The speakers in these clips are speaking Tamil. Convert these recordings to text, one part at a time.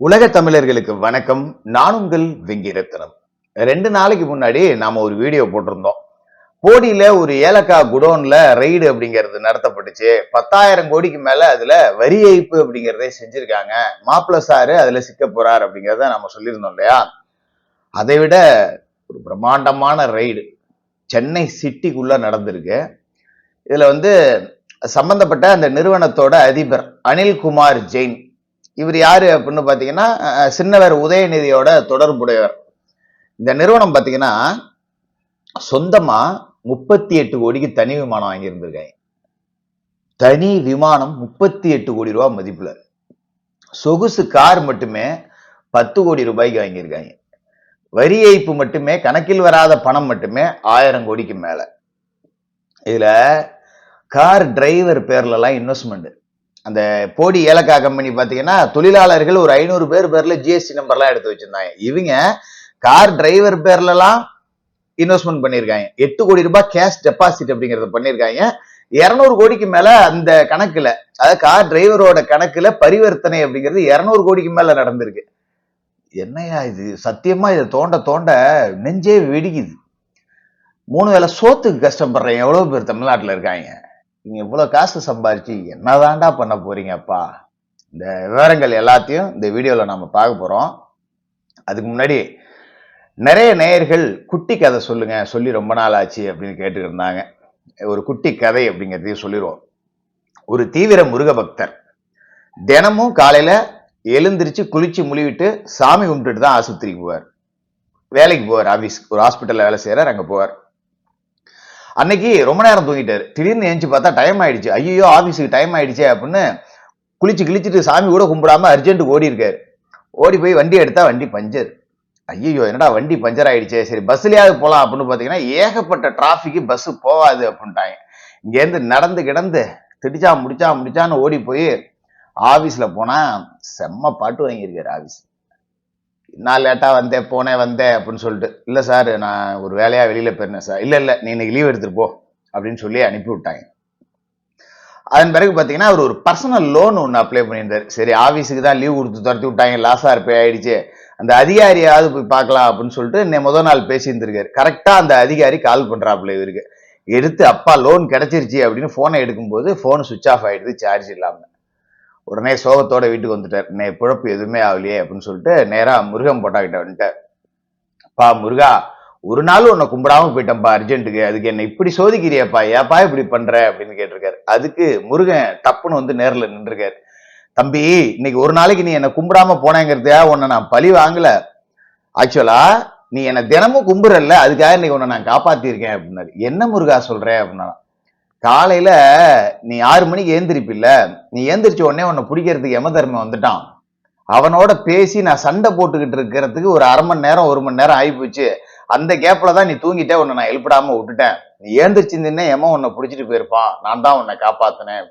உலக தமிழர்களுக்கு வணக்கம். நான் உங்கள் வெங்கிரத்னம். ரெண்டு நாளைக்கு முன்னாடி நாம ஒரு வீடியோ போட்டிருந்தோம். போடியில ஒரு ஏலக்காய் குடோன்ல ரெய்டு அப்படிங்கிறது நடத்தப்பட்டுச்சு. பத்தாயிரம் கோடிக்கு மேல அதுல வரி ஏய்ப்பு அப்படிங்கிறதே செஞ்சிருக்காங்க. மாப்பிள்ள சாரு அதுல சிக்க போறார் அப்படிங்கிறத நம்ம சொல்லியிருந்தோம் இல்லையா? அதை விட ஒரு பிரம்மாண்டமான ரெய்டு சென்னை சிட்டிக்குள்ள நடந்திருக்கு. இதுல வந்து சம்பந்தப்பட்ட அந்த நிறுவனத்தோட அதிபர் அனில்குமார் ஜெயின் இவர் யாரு அப்படின்னு பார்த்தீங்கன்னா சின்னவர் உதயநிதியோட தொடர்புடையவர். இந்த நிறுவனம் பார்த்தீங்கன்னா சொந்தமாக முப்பத்தி எட்டு கோடிக்கு தனி விமானம் வாங்கியிருந்திருக்காங்க. தனி விமானம் முப்பத்தி எட்டு கோடி ரூபா மதிப்பில். சொகுசு கார் மட்டுமே பத்து கோடி ரூபாய்க்கு வாங்கியிருக்காங்க. வரி ஏய்ப்பு மட்டுமே கணக்கில் வராத பணம் மட்டுமே ஆயிரம் கோடிக்கு மேலே. இதில் கார் டிரைவர் பேர்லலாம் இன்வெஸ்ட்மெண்ட்டு அந்த போடி ஏலக்காய் கம்பெனி பார்த்தீங்கன்னா தொழிலாளர்கள் ஒரு ஐநூறு பேர் பேரில் ஜிஎஸ்டி நம்பர்லாம் எடுத்து வச்சிருந்தாங்க. இவங்க கார் டிரைவர் பேர்லலாம் இன்வெஸ்ட்மெண்ட் பண்ணியிருக்காங்க எட்டு கோடி ரூபாய் கேஷ் டெபாசிட் அப்படிங்கிறத பண்ணியிருக்காங்க இரநூறு கோடிக்கு மேல அந்த கணக்குல அதாவது கார் டிரைவரோட கணக்குல பரிவர்த்தனை அப்படிங்கிறது இரநூறு கோடிக்கு மேல நடந்திருக்கு. என்னையா இது? சத்தியமா இதை தோண்ட தோண்ட நெஞ்சே வெடிக்குது. மூணு வேளை சோத்துக்கு கஷ்டப்படுறேன். எவ்வளோ பேர் தமிழ்நாட்டில் இருக்காங்க? நீங்க இவ்வளவு காசு சம்பாரிச்சு என்னதாண்டா பண்ண போறீங்கப்பா? இந்த விவரங்கள் எல்லாத்தையும் இந்த வீடியோவில் நம்ம பார்க்க போறோம். அதுக்கு முன்னாடி நிறைய நேயர்கள் குட்டி கதை சொல்லுங்க சொல்லி ரொம்ப நாள் ஆச்சு அப்படின்னு கேட்டுட்டு இருந்தாங்க. ஒரு குட்டி கதை அப்படிங்கிறதையும் சொல்லிடுவோம். ஒரு தீவிர முருக பக்தர் தினமும் காலையில எழுந்திரிச்சு குளிச்சு முழுவிட்டு சாமி கும்பிட்டுட்டு தான் ஆஸ்பத்திரிக்கு போவார். வேலைக்கு போவார் ஆஃபீஸ் ஒரு ஹாஸ்பிட்டலில் வேலை செய்கிறார் அங்கே போவார். அன்னைக்கு ரொம்ப நேரம் தூங்கிட்டாரு. திடீர்னு எழுந்து பார்த்தா டைம் ஆயிடுச்சு. ஐயோ ஆஃபீஸுக்கு டைம் ஆயிடுச்சே அப்படின்னு குளிச்சு கிழிச்சிட்டு சாமி கூட கும்பிடாம அர்ஜென்ட்டுக்கு ஓடி இருக்காரு. ஓடி போய் வண்டி எடுத்தா வண்டி பஞ்சர். ஐயோ என்னடா வண்டி பஞ்சர் ஆயிடுச்சே? சரி பஸ்லயாவது போகலாம் அப்படின்னு பார்த்தீங்கன்னா ஏகப்பட்ட டிராஃபிக்கு பஸ்ஸு போகாது அப்படின்ட்டாங்க. இங்கேருந்து நடந்து கிடந்து திடிச்சா முடிச்சா முடிச்சான்னு ஓடி போய் ஆஃபீஸில் போனால் செம்ம பாட்டு வாங்கியிருக்காரு ஆஃபீஸ் நான் லேட்டாக வந்தேன் போனேன் வந்தேன் அப்படின்னு சொல்லிட்டு இல்லை சார் நான் ஒரு வேலையாக வெளியில் போயிருந்தேன் சார். இல்லை இல்லை நீ இன்னைக்கு லீவ் எடுத்துகிட்டு போ அப்படின்னு சொல்லி அனுப்பி விட்டாங்க. அதன் பிறகு பார்த்தீங்கன்னா அவர் ஒரு பர்சனல் லோன் ஒன்று அப்ளை பண்ணியிருந்தாரு. சரி ஆஃபீஸுக்கு தான் லீவ் கொடுத்து துரத்தி விட்டாங்க. லாஸாக இருப்பே ஆயிடுச்சு. அந்த அதிகாரியாவது போய் பார்க்கலாம் அப்படின்னு சொல்லிட்டு இன்னைக்கு முதல் நாள் பேசியிருந்திருக்காரு. கரெக்டாக அந்த அதிகாரி கால் பண்ணுறாப்புல இவருக்கு. எடுத்து அப்பா லோன் கிடச்சிருச்சு அப்படின்னு ஃபோனை எடுக்கும்போது ஃபோன் சுவிச் ஆஃப் ஆகிடுது சார்ஜ் இல்லாமல் உடனே சோகத்தோட வீட்டுக்கு வந்துட்டார். நே பிழப்பு எதுவுமே ஆகலையே அப்படின்னு சொல்லிட்டு நேரா முருகன் போட்டாக்கிட்ட வந்துட்டார். பா முருகா ஒரு நாள் உன்னை கும்பிடாம போயிட்டேன்ப்பா அர்ஜென்ட்டுக்கு. அதுக்கு என்ன இப்படி சோதிக்கிறியாப்பா? ஏப்பா இப்படி பண்ற? அப்படின்னு கேட்டிருக்காரு. அதுக்கு முருகன் டப்புன்னு வந்து நேரில் நின்றுருக்காரு. தம்பி இன்னைக்கு ஒரு நாளைக்கு நீ என்னை கும்பிடாம போனேங்கிறதையா உன்னை நான் பழி வாங்கல. ஆக்சுவலா நீ என்னை தினமும் கும்புறல்ல அதுக்காக இன்னைக்கு உன்னை நான் காப்பாத்திருக்கேன் அப்படின்னாரு. என்ன முருகா சொல்ற? அப்படின்னா காலையில நீ ஆறு மணிக்கு ஏந்திரிப்பில்ல நீ ஏந்திரிச்ச உடனே உன்னை பிடிக்கிறதுக்கு யம தர்மம் வந்துட்டான். அவனோட பேசி நான் சண்டை போட்டுக்கிட்டு இருக்கிறதுக்கு ஒரு அரை மணி நேரம் ஒரு மணி நேரம் ஆகிப்போச்சு. அந்த கேப்பில் தான் நீ தூங்கிட்டே உன்னை நான் எழுப்பிடாம விட்டுட்டேன். நீ ஏந்திரிச்சிருந்தீங்கன்னா ஏமா உன்னை பிடிச்சிட்டு போயிருப்பான். நான் தான் உன்னை காப்பாத்தினேன்.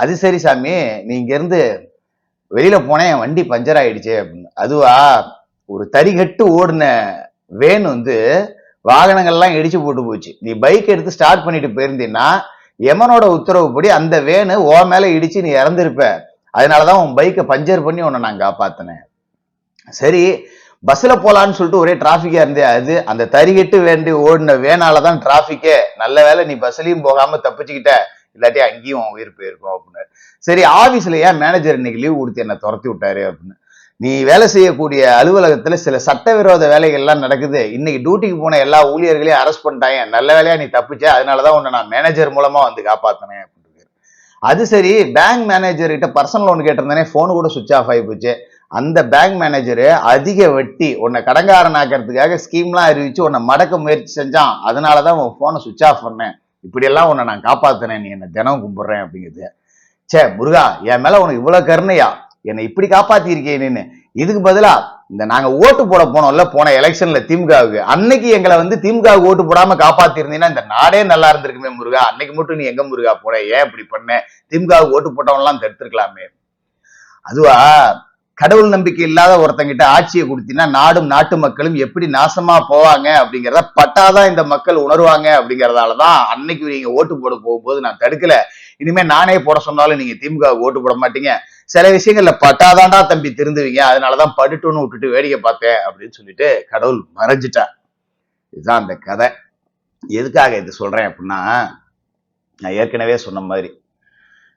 அது சரி சாமி நீ இங்கேருந்து வெளியில் வெளியில போனேன் என் வண்டி பஞ்சர் ஆயிடுச்சு அப்படின்னு. அதுவா ஒரு தறிகட்டு ஓடின வேன் வந்து வாகனங்கள்லாம் இடிச்சு போட்டு போச்சு. நீ பைக் எடுத்து ஸ்டார்ட் பண்ணிட்டு போயிருந்தீன்னா எமனோட உத்தரவுப்படி அந்த வேனு ஓ மேல இடிச்சு நீ இறந்துருப்ப. அதனாலதான் உன் பைக்கை பஞ்சர் பண்ணி உன்னை நான் காப்பாத்தினேன். சரி பஸ்ல போலான்னு சொல்லிட்டு ஒரே டிராபிக்கா இருந்தே அது. அந்த தறிகட்டு வேண்டி ஓடின வேனால தான் டிராபிக்கே நல்ல வேளை நீ பஸ்லயும் போகாம தப்பிச்சுக்கிட்ட. இல்லாட்டி அங்கேயும் உயிர் போயிருக்கும் அப்படின்னு. சரி ஆபீஸ்ல ஏன் மேனேஜர் இன்னைக்கு லீவ் கொடுத்து என்ன துரத்தி விட்டாரு அப்படின்னு. நீ வேலை செய்யக்கூடிய அலுவலகத்தில் சில சட்டவிரோத வேலைகள் எல்லாம் நடக்குது. இன்னைக்கு டியூட்டிக்கு போன எல்லா ஊழியர்களையும் அரெஸ்ட் பண்ணிட்டாங்க. நல்ல வேலையாக நீ தப்பிச்ச அதனாலதான் உன்னை நான் மேனேஜர் மூலமாக வந்து காப்பாற்றினேன் அப்படின்னு அது சரி பேங்க் மேனேஜர் கிட்ட பர்சனல் லோன் கேட்டிருந்தானே ஃபோனு கூட சுவிச் ஆஃப் ஆகி போச்சு. அந்த பேங்க் மேனேஜரு அதிக வட்டி உன்னை கடங்காரனாக்கிறதுக்காக ஸ்கீம்லாம் அறிவிச்சு உன்னை மடக்க முயற்சி செஞ்சான். அதனாலதான் உன் ஃபோனை சுவிச் ஆஃப் பண்ணேன். இப்படியெல்லாம் உன்னை நான் காப்பாற்றினேன் நீ என்னை தினம் கும்பிட்றேன் அப்படிங்கிறது. ச்சே முருகா என் மேலே உனக்கு இவ்வளோ கருணையா? என்னை இப்படி காப்பாத்திருக்கேன்னு இதுக்கு பதிலா இந்த நாங்க ஓட்டு போட போனோம்ல போன எலெக்ஷன்ல திமுகவுக்கு. அன்னைக்கு எங்களை வந்து திமுகவுக்கு ஓட்டு போடாம காப்பாத்திருந்தீங்கன்னா இந்த நாடே நல்லா இருந்திருக்குமே முருகா. அன்னைக்கு மட்டும் நீ எங்க முருகா போன? ஏன் இப்படி பண்ண? திமுகவுக்கு ஓட்டு போட்டவன் எல்லாம் தடுத்திருக்கலாமே. அதுவா கடவுள் நம்பிக்கை இல்லாத ஒருத்தங்கிட்ட ஆட்சியை கொடுத்தீங்கன்னா நாடும் நாட்டு மக்களும் எப்படி நாசமா போவாங்க அப்படிங்கிறத பட்டாதான் இந்த மக்கள் உணர்வாங்க அப்படிங்கறதாலதான் அன்னைக்கு நீங்க ஓட்டு போட போகும்போது நான் தடுக்கல. இனிமே நானே போட சொன்னாலும் நீங்க திமுக ஓட்டு போட மாட்டீங்க. சில விஷயங்கள்ல பட்டாதான்டா தம்பி திருந்துவீங்க. அதனாலதான் படுட்டுன்னு விட்டுட்டு வேடிக்கை பார்த்தேன் அப்படின்னு சொல்லிட்டு கடவுள் மறைஞ்சிட்டார். இதுதான் அந்த கதை. எதுக்காக இது சொல்றேன் அப்படின்னா நான் ஏற்கனவே சொன்ன மாதிரி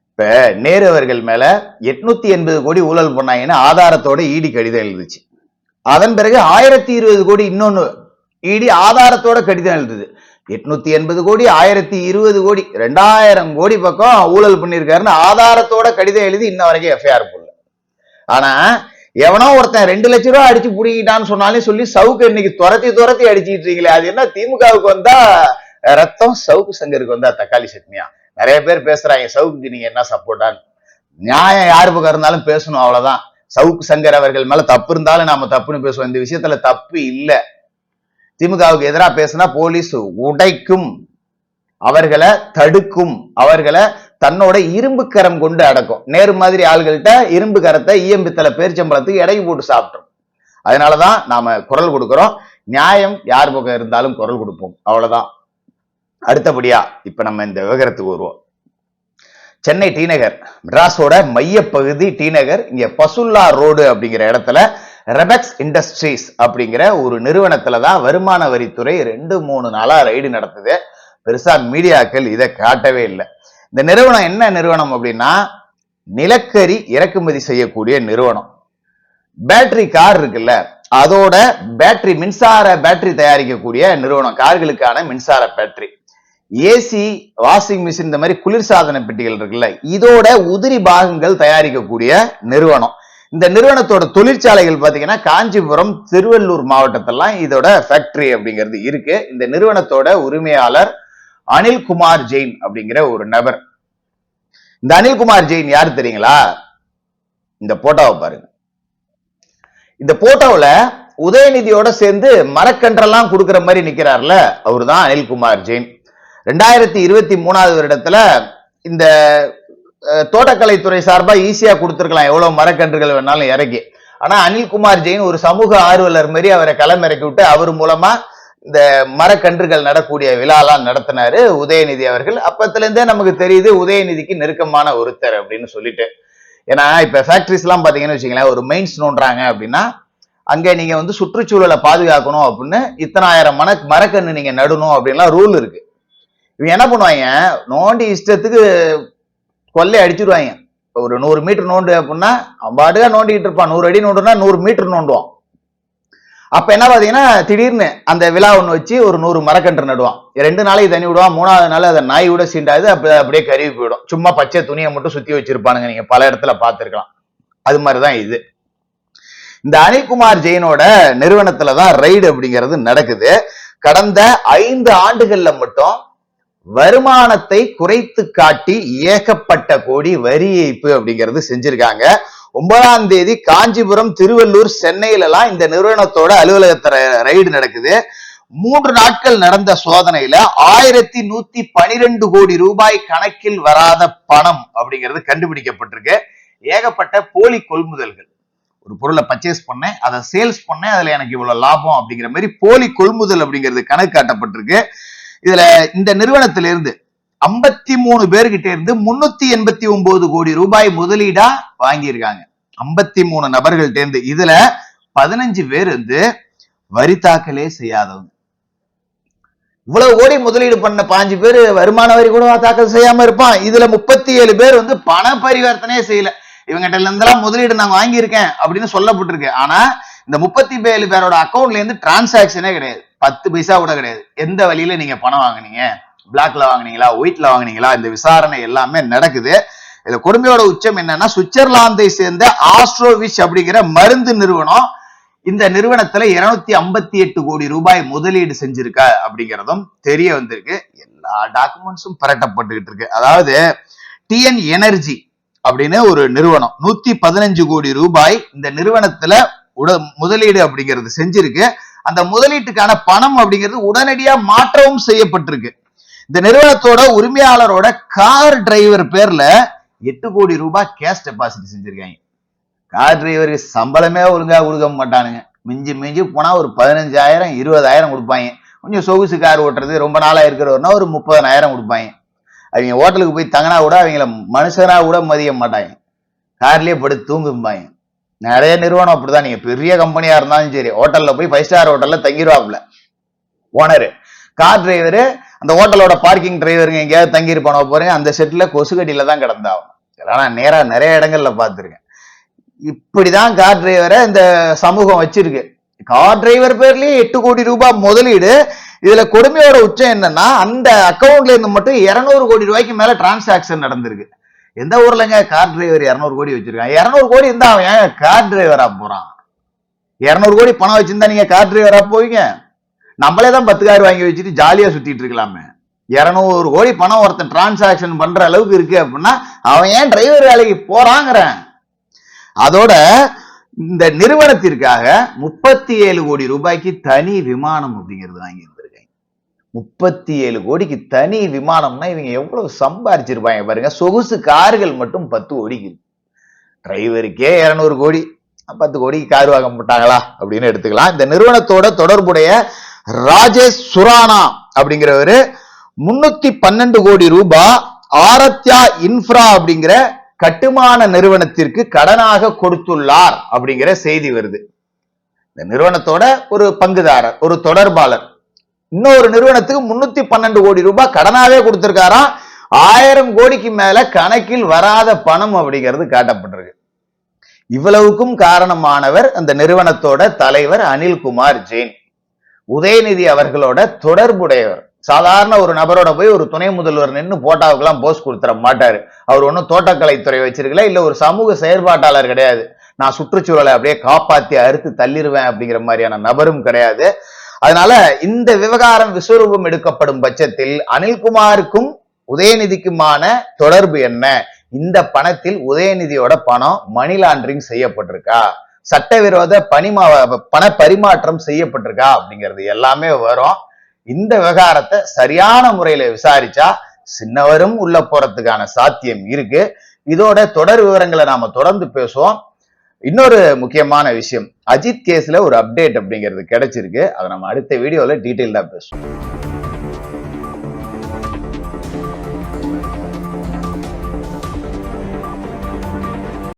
இப்ப நேரு அவர்கள் மேல எட்நூத்தி எண்பது கோடி ஊழல் பண்ணாங்கன்னு ஆதாரத்தோட ஈடி கடிதம் எழுதுச்சு. அதன் பிறகு ஆயிரத்தி இருபது கோடி இன்னொன்னு ஈடி ஆதாரத்தோட கடிதம் எழுதுது. எட்நூத்தி எண்பது கோடி ஆயிரத்தி இருபது கோடி ரெண்டாயிரம் கோடி பக்கம் ஊழல் பண்ணியிருக்காருன்னு ஆதாரத்தோட கடிதம் எழுதி இன்ன வரைக்கும் எஃப்ஐஆர் போடல. ஆனா எவனோ ஒருத்தன் ரெண்டு லட்ச ரூபா அடிச்சு பிடிக்கிட்டான்னு சொன்னாலே சொல்லி சவுக்கு இன்னைக்கு துரத்தி துரத்தி அடிச்சிட்டு இருக்கீங்களே அது என்ன திமுகவுக்கு வந்தா ரத்தம் சவுக்கு சங்கருக்கு வந்தா தக்காளி சட்னியா? நிறைய பேர் பேசுறாங்க சவுக்குக்கு நீங்க என்ன சப்போர்ட்டான்னு நியாயம் யாரு பக்கம் இருந்தாலும் பேசணும் அவ்வளவுதான். சவுக்கு சங்கர் அவர்கள் மேல தப்பு இருந்தாலும் நாம தப்புன்னு பேசுவோம். இந்த விஷயத்துல தப்பு இல்லை. திமுகவுக்கு எதிராக பேசினா போலீஸ் உடைக்கும் அவர்களை தடுக்கும் அவர்களை தன்னோட இரும்பு கரம் கொண்டு அடக்கும். நேரு மாதிரி ஆள்கள்கிட்ட இரும்பு கரத்தை ஈயம்பித்தல பேரிச்சம்பளத்துக்கு எடை போட்டு சாப்பிட்டோம். அதனாலதான் நாம குரல் கொடுக்கிறோம். நியாயம் யார் பக்கம் இருந்தாலும் குரல் கொடுப்போம். அவ்வளவுதான். அடுத்தபடியா இப்ப நம்ம இந்த விவகாரத்துக்கு வருவோம். சென்னை டி நகர் மெட்ராஸோட மையப்பகுதி டி நகர் இங்க பசுல்லா ரோடு அப்படிங்கிற இடத்துல ரெபெக்ஸ் இண்டஸ்ட்ரீஸ் அப்படிங்கிற ஒரு நிறுவனத்துல தான் வருமான வரித்துறை ரெண்டு மூணு நாளா ரைடு நடத்துது. பெருசா மீடியாக்கள் இதை காட்டவே இல்லை. இந்த நிறுவனம் என்ன நிறுவனம் அப்படின்னா நிலக்கரி இறக்குமதி செய்யக்கூடிய நிறுவனம். பேட்டரி கார் இருக்குல்ல அதோட பேட்டரி மின்சார பேட்டரி தயாரிக்கக்கூடிய நிறுவனம். கார்களுக்கான மின்சார பேட்டரி ஏசி வாஷிங் மிஷின் இந்த மாதிரி குளிர்சாதன பெட்டிகள் இருக்குல்ல இதோட உதிரி பாகங்கள் தயாரிக்கக்கூடிய நிறுவனம். இந்த நிறுவனத்தோட தொழிற்சாலைகள் பாத்தீங்கன்னா காஞ்சிபுரம் திருவள்ளூர் மாவட்டத்தெல்லாம் இதோட ஃபேக்டரி அப்படிங்கிறது இருக்கு. இந்த நிறுவனத்தோட உரிமையாளர் அனில்குமார் ஜெயின் அப்படிங்கிற ஒரு நபர். இந்த அனில்குமார் ஜெயின் யார் தெரியுங்களா? இந்த போட்டோவை பாருங்க. இந்த போட்டோவுல உதயநிதியோட சேர்ந்து மரக்கன்றெல்லாம் கொடுக்கிற மாதிரி நிற்கிறார்ல அவர் தான் அனில்குமார் ஜெயின். ரெண்டாயிரத்தி இருபத்தி மூணாவது வருடத்துல இந்த தோட்டக்கலைத்துறை சார்பா ஈஸியா கொடுத்துருக்கலாம். எவ்வளவு மரக்கன்றுகள் வேணாலும் இறக்கி. ஆனா அனில்குமார் ஜெயின் ஒரு சமூக ஆர்வலர் மாதிரி அவரை களமிறக்கி விட்டு அவர் மூலமா இந்த மரக்கன்றுகள் நடக்கூடிய விழாலாம் நடத்தினாரு உதயநிதி அவர்கள். அப்பத்துல இருந்தே நமக்கு தெரியுது உதயநிதிக்கு நெருக்கமான ஒருத்தர் அப்படின்னு சொல்லிட்டு. ஏன்னா இப்ப ஃபேக்டரிஸ் எல்லாம் வச்சுங்களேன் ஒரு மெயின்ஸ் நோண்டுறாங்க அப்படின்னா அங்க நீங்க வந்து சுற்றுச்சூழலை பாதுகாக்கணும் அப்படின்னு இத்தனாயிரம் மன மரக்கன்று நீங்க நடணும் அப்படின்லாம் ரூல் இருக்கு. இவங்க என்ன பண்ணுவாங்க? நோண்டி இஷ்டத்துக்கு கொள்ளை அடிச்சிருவாங்க. ஒரு நூறு மீட்டர் நோண்டு அப்படின்னா அவன் பாட்டுக்கா நோண்டிக்கிட்டு இருப்பான். நூறு அடி நோண்டுனா நூறு மீட்டர் நோண்டுவான். அப்போ என்ன பாத்தீங்கன்னா திடீர்னு அந்த விழா ஒன்று வச்சு ஒரு நூறு மரக்கன்று நடுவான். ரெண்டு நாளைக்கு தண்ணி விடுவான் மூணாவது நாள் அதை நாய் விட சீண்டாது அப்படி அப்படியே கருவி போயிடும். சும்மா பச்சை துணியை மட்டும் சுற்றி வச்சிருப்பானுங்க. நீங்க பல இடத்துல பார்த்துருக்கலாம். அது மாதிரி தான் இது. இந்த அனில்குமார் ஜெயினோட நிறுவனத்துல தான் ரைடு அப்படிங்கிறது நடக்குது. கடந்த ஐந்து ஆண்டுகள்ல மட்டும் வருமானத்தை குறைத்து காட்டி ஏகப்பட்ட கோடி வரி ஏய்ப்பு அப்படிங்கிறது செஞ்சிருக்காங்க. ஒன்பதாம் தேதி காஞ்சிபுரம் திருவள்ளூர் சென்னையில எல்லாம் இந்த நிறுவனத்தோட அலுவலகத்துல ரைடு நடக்குது. மூன்று நாட்கள் நடந்த சோதனையில ஆயிரத்தி நூத்தி பனிரெண்டு கோடி ரூபாய் கணக்கில் வராத பணம் அப்படிங்கிறது கண்டுபிடிக்கப்பட்டிருக்கு. ஏகப்பட்ட போலி கொள்முதல்கள். ஒரு பொருளை பர்ச்சேஸ் பண்ணேன் அதை சேல்ஸ் பண்ணேன் அதுல எனக்கு இவ்வளவு லாபம் அப்படிங்கிற மாதிரி போலி கொள்முதல் அப்படிங்கிறது கணக்கு காட்டப்பட்டிருக்கு. இதுல இந்த நிறுவனத்திலிருந்து ஐம்பத்தி மூணு பேர்கிட்ட இருந்து முன்னூத்தி எண்பத்தி ஒன்பது கோடி ரூபாய் முதலீடா வாங்கியிருக்காங்க. ஐம்பத்தி மூணு நபர்கள்ட்ட இருந்து இதுல பதினஞ்சு பேர் வந்து வரி தாக்கலே செய்யாதவங்க. இவ்வளவு கோடி முதலீடு பண்ண பாஞ்சு பேர் வருமான வரி கூட தாக்கல் செய்யாம இருப்பான். இதுல முப்பத்தி ஏழு பேர் வந்து பண பரிவர்த்தனையே செய்யல. இவங்கிட்ட இருந்தெல்லாம் முதலீடு நான் வாங்கியிருக்கேன் அப்படின்னு சொல்லப்பட்டிருக்கு. ஆனா இந்த முப்பத்தி ஏழு பேரோட அக்கௌண்ட்ல இருந்து டிரான்சாக்ஷனே கிடையாது. பத்து பைசா கூட கிடையாது. எந்த வழியில நீங்க பணம் வாங்குனீங்க? பிளாக்ல வாங்குனீங்களா? ஒயிட்ல வாங்குனீங்களா? இந்த விசாரணை எல்லாமே நடக்குது. இந்த கொடுமையோட உச்சம் என்னன்னா சுவிட்சர்லாந்தை சேர்ந்த ஆஸ்ட்ரோவிச் அப்படிங்கிற மருந்து நிறுவனம் இந்த நிறுவனத்துல இருநூத்தி ஐம்பத்தி எட்டு கோடி ரூபாய் முதலீடு செஞ்சிருக்கா அப்படிங்கிறதும் தெரிய வந்திருக்கு. எல்லா டாக்குமெண்ட்ஸும் பரட்டப்பட்டுக்கிட்டு இருக்கு. அதாவது டிஎன் எனர்ஜி அப்படின்னு ஒரு நிறுவனம் நூத்தி பதினஞ்சு கோடி ரூபாய் இந்த நிறுவனத்துல உட முதலீடு அப்படிங்கிறது செஞ்சிருக்கு. அந்த முதலீட்டுக்கான பணம் அப்படிங்கிறது உடனடியா மாற்றவும் செய்யப்பட்டிருக்கு. இந்த நிறுவனத்தோட உரிமையாளரோட கார் டிரைவர் பேர்ல எட்டு கோடி ரூபாய் கேஷ் டெபாசிட் செஞ்சிருக்காங்க. கார் டிரைவருக்கு சம்பளமே ஒழுங்கா கொடுக்க மாட்டானுங்க. மிஞ்சி மிஞ்சி போனா ஒரு பதினஞ்சாயிரம் இருபதாயிரம் கொடுப்பாங்க. கொஞ்சம் சொகுசு கார் ஓட்டுறது ரொம்ப நாளா இருக்கிறவர்னா ஒரு முப்பதனாயிரம் கொடுப்பாங்க. அவங்க ஹோட்டலுக்கு போய் தங்கினா கூட அவங்கள மனுஷனா கூட மதிய மாட்டாங்க. கார்லயே படுத்து தூங்கும்பாங்க. நிறைய நிறுவனம் அப்படிதான். நீங்க பெரிய கம்பெனியா இருந்தாலும் சரி ஹோட்டல்ல போய் ஃபைவ் ஸ்டார் ஹோட்டல்ல தங்கிடுவாப்ல ஓனரு கார் டிரைவரு அந்த ஹோட்டலோட பார்க்கிங் டிரைவருங்க எங்கேயாவது தங்கியிருப்பானோ போறீங்க அந்த செட்ல கொசுகடியில தான் கிடந்தாகும் இதெல்லாம் நான் நேரா நிறைய இடங்கள்ல பார்த்துருக்கேன். இப்படிதான் கார் டிரைவரை இந்த சமூகம் வச்சிருக்கு. கார் டிரைவர் பேர்லயே எட்டு கோடி ரூபாய் முதலீடு. இதுல கொடுமையோட உச்சம் என்னன்னா அந்த அக்கௌண்ட்ல இருந்து மட்டும் இருநூறு கோடி ரூபாய்க்கு மேல டிரான்சாக்சன் நடந்திருக்கு. எந்த ஊர்லங்க கார் டிரைவர் இரநூறு கோடி வச்சிருக்கான்? இரநூறு கோடி இருந்தா அவன் ஏன் கார் டிரைவரா போறான்? இரநூறு கோடி பணம் வச்சிருந்தா நீங்க கார் டிரைவரா போவீங்க. நம்மளே தான் பத்து கார் வாங்கி வச்சுட்டு ஜாலியா சுத்திட்டு இருக்கலாமே. இரநூறு கோடி பணம் ஒருத்தன் டிரான்சாக்ஷன் பண்ற அளவுக்கு இருக்கு அப்படின்னா அவன் ஏன் டிரைவர் வேலைக்கு போறாங்கிறேன். அதோட இந்த நிறுவனத்திற்காக முப்பத்தி ஏழு கோடி ரூபாய்க்கு தனி விமானம் அப்படிங்கிறது வாங்கி முப்பத்தி ஏழு கோடிக்கு தனி விமானம்னா இவங்க எவ்வளவு சம்பாரிச்சிருப்பாங்க பாருங்க. சொகுசு கார்கள் மட்டும் பத்து கோடிக்கு. டிரைவருக்கே இருநூறு கோடி. பத்து கோடிக்கு கார் வாங்க மாட்டாங்களா? அப்படின்னு எடுத்துக்கலாம். இந்த நிறுவனத்தோட தொடர்புடைய ராஜேஷ் சுரானா அப்படிங்கிறவரு முன்னூத்தி பன்னெண்டு கோடி ரூபாய் ஆரத்யா இன்ஃப்ரா அப்படிங்கிற கட்டுமான நிறுவனத்திற்கு கடனாக கொடுத்துள்ளார் அப்படிங்கிற செய்தி வருது. இந்த நிறுவனத்தோட ஒரு பங்குதாரர் ஒரு தொடர்பாளர். இன்னொரு நிறுவனத்துக்கு முன்னூத்தி பன்னெண்டு கோடி ரூபாய் கடனாவே கொடுத்திருக்காராம். ஆயிரம் கோடிக்கு மேல கணக்கில் வராத பணம் அப்படிங்கிறது காட்டப்பட்டிருக்கு. இவ்வளவுக்கும் காரணமானவர் அந்த நிறுவனத்தோட தலைவர் அனில்குமார் ஜெயின். உதயநிதி அவர்களோட தொடர்புடையவர். சாதாரண ஒரு நபரோட போய் ஒரு துணை முதல்வர் நின்று போட்டாவுக்கெல்லாம் போஸ் கொடுத்துட மாட்டாரு. அவர் ஒன்றும் தோட்டக்கலைத்துறை வச்சிருக்கல இல்ல ஒரு சமூக செயற்பாட்டாளர் கிடையாது. நான் சுற்றுச்சூழலை அப்படியே காப்பாத்தி அறுத்து தள்ளிடுவேன் அப்படிங்கிற மாதிரியான நபரும் கிடையாது. அதனால இந்த விவகாரம் விஸ்வரூபம் எடுக்கப்படும் பட்சத்தில் அனில்குமாருக்கும் உதயநிதிக்குமான தொடர்பு என்ன? இந்த பணத்தில் உதயநிதியோட பணம் மணி லாண்டரிங் செய்யப்பட்டிருக்கா? சட்டவிரோத பணிமா பண பரிமாற்றம் செய்யப்பட்டிருக்கா? அப்படிங்கிறது எல்லாமே வரும் இந்த விவகாரத்தை சரியான முறையில விசாரிச்சா சின்னவரும் உள்ள போறதுக்கான சாத்தியம் இருக்கு. இதோட தொடர் விவரங்களை நாம தொடர்ந்து பேசுவோம். இன்னொரு முக்கியமான விஷயம் அஜித் கேஸ்ல ஒரு அப்டேட் அப்படிங்கிறது கிடைச்சிருக்கு. அதை நம்ம அடுத்த வீடியோல தான் பேசுவோம்.